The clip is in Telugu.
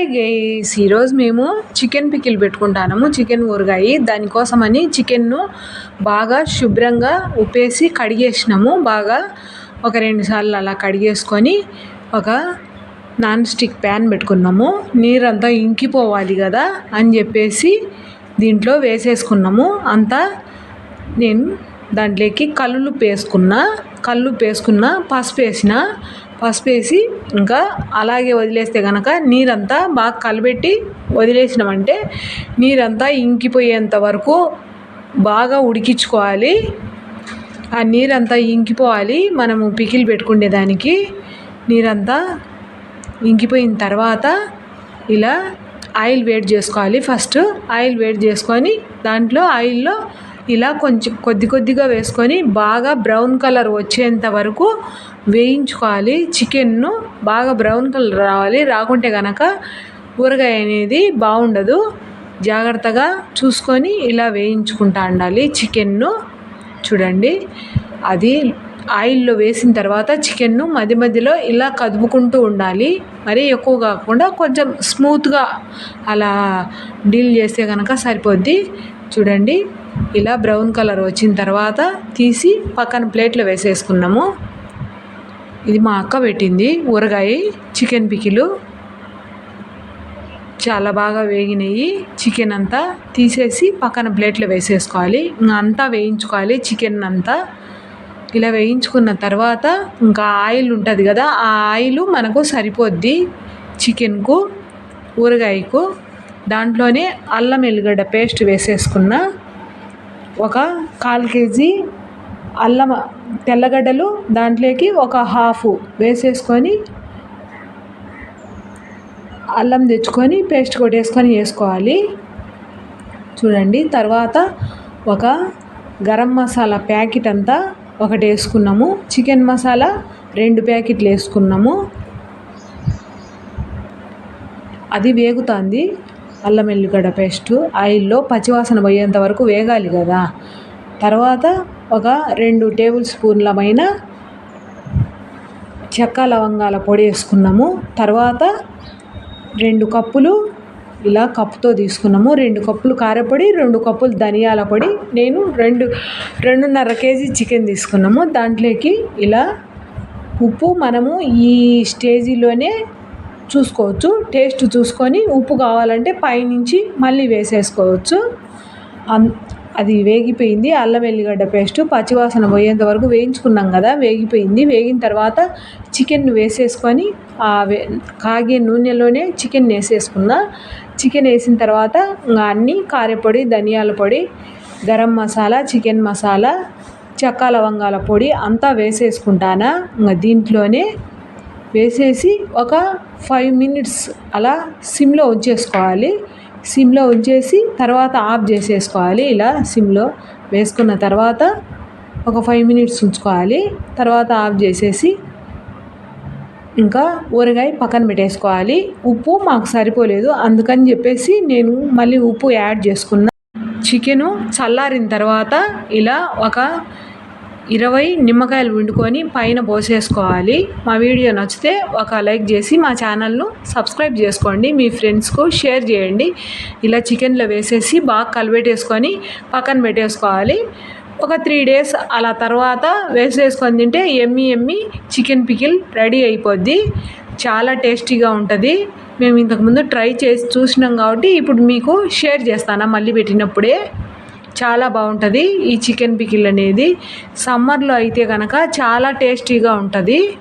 హాయ్ గైస్ ఈరోజు మేము చికెన్ పికిల్ పెట్టుకుంటాము చికెన్ ఊరగాయి. దానికోసమని చికెన్ను బాగా శుభ్రంగా ఉప్పేసి కడిగేసినాము. బాగా ఒక రెండు సార్లు అలా కడిగేసుకొని ఒక నాన్ స్టిక్ ప్యాన్ పెట్టుకున్నాము. నీరంతా ఇంకిపోవాలి కదా అని చెప్పేసి దీంట్లో వేసేసుకున్నాము. అంతా నేను దాంట్లోకి కళ్ళు వేసుకున్న. కళ్ళు వేసుకున్న పసుపు వేసిన పసుపు వేసి ఇంకా అలాగే వదిలేస్తే కనుక నీరంతా బాగా కలబెట్టి వదిలేసినామంటే నీరంతా ఇంకిపోయేంత వరకు బాగా ఉడికించుకోవాలి. ఆ నీరంతా ఇంకిపోవాలి. మనము పికిల్ పెట్టుకునేదానికి నీరంతా ఇంకిపోయిన తర్వాత ఇలా ఆయిల్ వేడి చేసుకోవాలి. ఫస్ట్ ఆయిల్ వేడి చేసుకొని దాంట్లో ఆయిల్లో ఇలా కొంచెం కొద్ది కొద్దిగా వేసుకొని బాగా బ్రౌన్ కలర్ వచ్చేంత వరకు వేయించుకోవాలి. చికెన్ను బాగా బ్రౌన్ కలర్ రావాలి. రాకుంటే కనుక ఊరగాయ అనేది బాగుండదు. జాగ్రత్తగా చూసుకొని ఇలా వేయించుకుంటా ఉండాలి. చికెన్ను చూడండి. అది ఆయిల్లో వేసిన తర్వాత చికెన్ను మధ్య మధ్యలో ఇలా కదుపుకుంటూ ఉండాలి. మరీ ఎక్కువ కాకుండా కొంచెం స్మూత్గా అలా డీల్ చేస్తే కనుక సరిపోద్ది. చూడండి ఇలా బ్రౌన్ కలర్ వచ్చిన తర్వాత తీసి పక్కన ప్లేట్లో వేసేసుకున్నాము. ఇది మా అక్క పెట్టింది ఊరగాయ చికెన్ పికిలు. చాలా బాగా వేగినాయి. చికెన్ అంతా తీసేసి పక్కన ప్లేట్లో వేసేసుకోవాలి. ఇంకా అంతా వేయించుకోవాలి చికెన్ అంతా. ఇలా వేయించుకున్న తర్వాత ఇంకా ఆయిల్ ఉంటుంది కదా ఆ ఆయిల్ మనకు సరిపోద్ది చికెన్కు ఊరగాయకు. దాంట్లోనే అల్లం ఎల్లిగడ్డ పేస్ట్ వేసేసుకున్న ఒక కాల్ కేజీ అల్లం తెల్లగడ్డలు దాంట్లోకి ఒక హాఫ్ వేసేసుకొని అల్లం తెచ్చుకొని పేస్ట్ కొట్టేసుకొని వేసుకోవాలి. చూడండి తర్వాత ఒక గరం మసాలా ప్యాకెట్ అంతా ఒకటి వేసుకున్నాము. చికెన్ మసాలా రెండు ప్యాకెట్లు వేసుకున్నాము. అది వేగుతుంది. అల్లం ఎల్లిగడ్డ పేస్టు ఆయిల్లో పచ్చివాసన పోయేంత వరకు వేగాలి కదా. తర్వాత ఒక రెండు టేబుల్ స్పూన్లమైన చెక్క లవంగాల పొడి వేసుకున్నాము. తర్వాత రెండు కప్పులు ఇలా కప్పుతో తీసుకున్నాము. రెండు కప్పులు కారపొడి రెండు కప్పులు ధనియాల పొడి. నేను రెండు రెండున్నర కేజీ చికెన్ తీసుకున్నాము. దాంట్లోకి ఇలా ఉప్పు మనము ఈ స్టేజీలోనే చూసుకోవచ్చు. టేస్ట్ చూసుకొని ఉప్పు కావాలంటే పైనుంచి మళ్ళీ వేసేసుకోవచ్చు. అది వేగిపోయింది. అల్లం వెల్లిగడ్డ పేస్ట్ పచ్చివాసన పోయేంత వరకు వేయించుకున్నాం కదా వేగిపోయింది. వేగిన తర్వాత చికెన్ వేసేసుకొని ఆ కాగే నూనెలోనే చికెన్ వేసేసుకున్న. చికెన్ వేసిన తర్వాత ఇంకా అన్నీ కారపొడి ధనియాల పొడి గరం మసాలా చికెన్ మసాలా చెక్క లవంగాల పొడి అంతా వేసేసుకుంటానా. ఇంకా దీంట్లోనే వేసేసి ఒక ఫైవ్ మినిట్స్ అలా సిమ్లో ఉంచేసుకోవాలి. సిమ్లో ఉంచేసి తర్వాత ఆఫ్ చేసేసుకోవాలి. ఇలా సిమ్లో వేసుకున్న తర్వాత ఒక ఫైవ్ మినిట్స్ ఉంచుకోవాలి. తర్వాత ఆఫ్ చేసేసి ఇంకా ఊరగాయ పక్కన పెట్టేసుకోవాలి. ఉప్పు మాకు సరిపోలేదు. అందుకని చెప్పేసి నేను మళ్ళీ ఉప్పు యాడ్ చేసుకున్న. చికెను చల్లారిన తర్వాత ఇలా ఒక ఇరవై నిమ్మకాయలు వండుకొని పైన పోసేసుకోవాలి. మా వీడియో నచ్చితే ఒక లైక్ చేసి మా ఛానల్ను సబ్స్క్రైబ్ చేసుకోండి. మీ ఫ్రెండ్స్కు షేర్ చేయండి. ఇలా చికెన్లో వేసేసి బాగా కలిపెట్టేసుకొని పక్కన పెట్టేసుకోవాలి. ఒక త్రీ డేస్ అలా తర్వాత వేసేసుకొని తింటే ఎమ్మి ఎమ్మి చికెన్ పికిల్ రెడీ అయిపోద్ది. చాలా టేస్టీగా ఉంటుంది. మేము ఇంతకుముందు ట్రై చేసి చూసినాం కాబట్టి ఇప్పుడు మీకు షేర్ చేస్తాను మళ్ళీ పెట్టినప్పుడే. చాలా బాగుంటుంది ఈ చికెన్ పికిల్ అనేది. సమ్మర్లో అయితే కనుక చాలా టేస్టీగా ఉంటుంది.